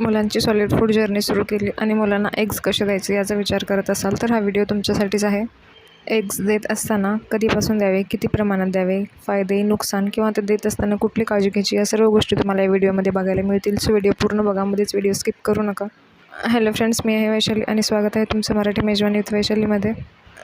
मुलांची solid food journey सुरू केली आणि मुलांना एग्ज कसे द्यायचे याचा विचार करत असाल तर हा व्हिडिओ तुमच्यासाठीच आहे. एग्ज देत असताना कधीपासून द्यावे किती प्रमाणात द्यावे फायदे नुकसान किंवा ते देत असताना कुठली काळजी घ्यायची या सर्व गोष्टी तुम्हाला या व्हिडिओमध्ये बघायला मिळतील. सो व्हिडिओ पूर्ण बघा मध्येच व्हिडिओ स्किप करू नका. हॅलो फ्रेंड्स मी आहे वैशाली आणि स्वागत आहे तुमचं मराठी मेजवानी विथ वैशालीमध्ये.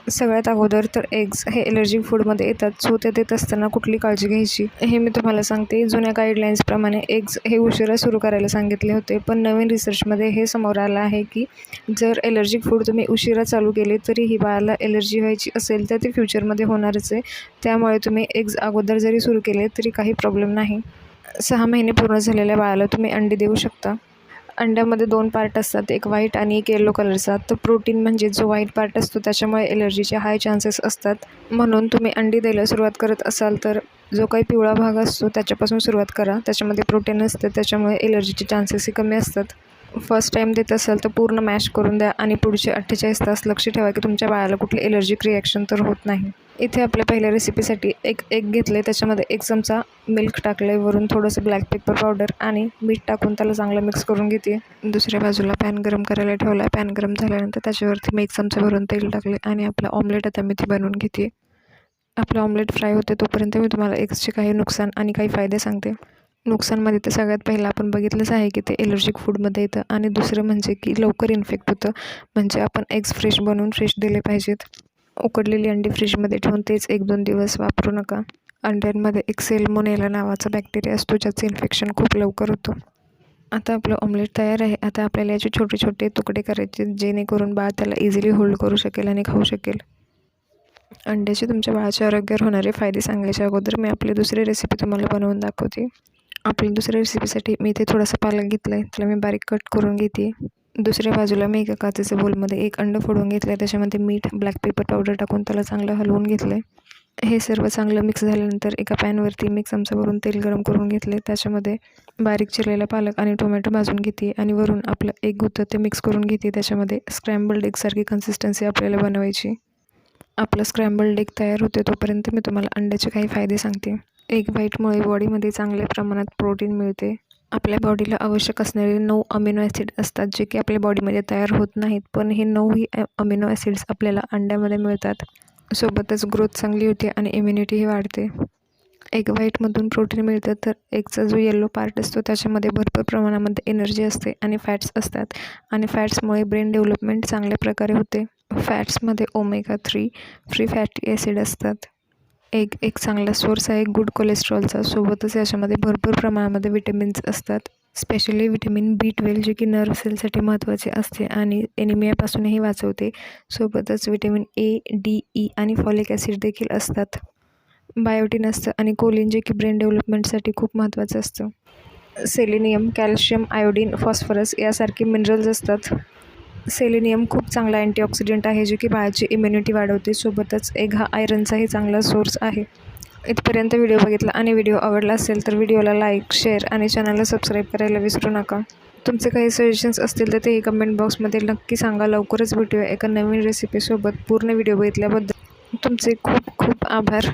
सगळ्यात अगोदर तर एग्स हे एलर्जिक फूडमध्ये येतात. सो ते देत असताना कुठली काळजी घ्यायची? हे मी तुम्हाला सांगते. जुन्या गाईडलाईन्सप्रमाणे एग्स हे उशिरा सुरू करायला सांगितले होते. पण नवीन रिसर्चमध्ये हे समोर आलं आहे की जर एलर्जिक फूड तुम्ही उशिरा चालू केले तरी ही बाळाला एलर्जी व्हायची असेल तर ते फ्युचरमध्ये होणारच आहे. त्यामुळे तुम्ही एग्ज अगोदर जरी सुरू केले तरी काही प्रॉब्लेम नाही. सहा महिने पूर्ण झालेल्या बाळाला तुम्ही अंडी देऊ शकता. अंड्यामध्ये दोन पार्ट असतात. एक व्हाईट आणि एक येलो कलरचा तर प्रोटीन म्हणजे जो व्हाईट पार्ट असतो त्याच्यामुळे एलर्जीचे हाय चान्सेस असतात. म्हणून तुम्ही अंडी द्यायला सुरुवात करत असाल तर जो काही पिवळा भाग असतो त्याच्यापासून सुरुवात करा. त्याच्यामध्ये प्रोटीन असतं त्याच्यामुळे एलर्जीचे चान्सेसही कमी असतात. फर्स्ट टाईम देत असाल तर पूर्ण मॅश करून द्या आणि पुढचे अठ्ठेचाळीस तास लक्ष ठेवा की तुमच्या बाळाला कुठली एलर्जिक रिॲक्शन तर होत नाही. इथे आपल्या पहिल्या रेसिपीसाठी एक एग घेतले त्याच्यामध्ये एक चमचा मिल्क टाकलं आहे वरून थोडंसं ब्लॅक पेपर पावडर आणि मीठ टाकून त्याला चांगलं मिक्स करून घेते. दुसऱ्या बाजूला पॅन गरम करायला ठेवला आहे पॅन गरम झाल्यानंतर त्याच्यावरती मी एक चमचा भरून तेल टाकले आणि आपलं ऑमलेट आता मी ती बनवून घेते. आपलं ऑमलेट फ्राय होते तोपर्यंत मी तुम्हाला एग्सचे काही नुकसान आणि काही फायदे सांगते. नुकसानमध्ये तर सगळ्यात पहिलं आपण बघितलंच आहे की ते एलर्जिक फूडमध्ये येतं. आणि दुसरं म्हणजे की लवकर इन्फेक्ट होतं. म्हणजे आपण एग्स फ्रेश बनवून फ्रेश दिले पाहिजेत. उकडलेली अंडी फ्रीजमध्ये ठेवून तेच एक दोन दिवस वापरू नका. अंड्यांमध्ये एक सेलमोनेला नावाचा बॅक्टेरिया असतो ज्याचं इन्फेक्शन खूप लवकर होतं. आता आपलं ऑमलेट तयार आहे. आता आपल्याला याचे छोटे छोटे तुकडे करायचे जेणेकरून बाळ त्याला इझिली होल्ड करू शकेल आणि खाऊ शकेल. अंड्याचे तुमच्या बाळाच्या आरोग्यावर होणारे फायदे सांगायच्या अगोदर मी आपली दुसरी रेसिपी तुम्हाला बनवून दाखवते. आपली दुसऱ्या रेसिपीसाठी मी इथे थोडासा पालक घेतला आहे त्याला मी बारीक कट करून घेते. दुसऱ्या बाजूला मी एका काचेच्या बोलमध्ये एक अंड फोडून घेतलं आहे त्याच्यामध्ये मीठ ब्लॅक पेपर पावडर टाकून त्याला चांगलं हलवून घेतलं आहे हे सर्व चांगलं मिक्स झाल्यानंतर एका पॅनवरती मी चमचावरून तेल गरम करून घेतले त्याच्यामध्ये बारीक चिरलेला पालक आणि टोमॅटो भाजून घेते आणि वरून आपलं एक गुत्त ते मिक्स करून घेते. त्याच्यामध्ये स्क्रॅम्बल्ड एगसारखी कन्सिस्टन्सी आपल्याला बनवायची. आपलं स्क्रॅम्बल्ड एग तयार होते तोपर्यंत मी तुम्हाला अंड्याचे काही फायदे सांगते. एग व्हाईटमुळे बॉडीमध्ये चांगल्या प्रमाणात प्रोटीन मिळते. आपल्या बॉडीला आवश्यक असणारे नऊ अमिनो ॲसिड असतात जे की आपल्या बॉडीमध्ये तयार होत नाहीत. पण हे नऊही अमिनो ॲसिड्स आपल्याला अंड्यामध्ये मिळतात. सोबतच ग्रोथ चांगली होते आणि इम्युनिटीही वाढते. एग व्हाईटमधून प्रोटीन मिळतं तर एगचा जो येल्लो पार्ट असतो त्याच्यामध्ये भरपूर प्रमाणामध्ये एनर्जी असते आणि फॅट्स असतात. आणि फॅट्समुळे ब्रेन डेव्हलपमेंट चांगल्या प्रकारे होते. फॅट्समध्ये omega three free fatty acid असतात. एक एक चांगला सोर्स आहे. गुड कोलेस्ट्रॉलचा सोबतच याच्यामध्ये भरपूर प्रमाणामध्ये विटॅमिन्स असतात. स्पेशली विटॅमिन बी ट्वेल्व जे की नर्व सेलसाठी महत्त्वाचे असते आणि एनिमियापासूनही वाचवते. सोबतच विटॅमिन ए डी ई आणि फॉलिक ॲसिड देखील असतात. बायोटिन असतं आणि कोलिन जे की ब्रेन डेव्हलपमेंटसाठी खूप महत्त्वाचं असतं. सेलेनियम कॅल्शियम आयोडीन फॉस्फरस यासारखे मिनरल्स असतात. सेलेनियम खूप चांगला अँटीऑक्सिडंट आहे जे की बाळाची इम्युनिटी वाढवते. सोबतच एग हा आयरनचाही चांगला सोर्स आहे. इथपर्यंत व्हिडिओ बघितला आणि व्हिडिओ आवडला असेल तर व्हिडिओला लाईक शेअर आणि चॅनलला सबस्क्राईब करायला विसरू नका. तुमचे काही सजेशन्स असतील तर तेही कमेंट बॉक्समध्ये नक्की सांगा. लवकरच भेटूया एका नवीन रेसिपीसोबत पूर्ण व्हिडिओ बघितल्याबद्दल तुमचे खूप खूप आभार.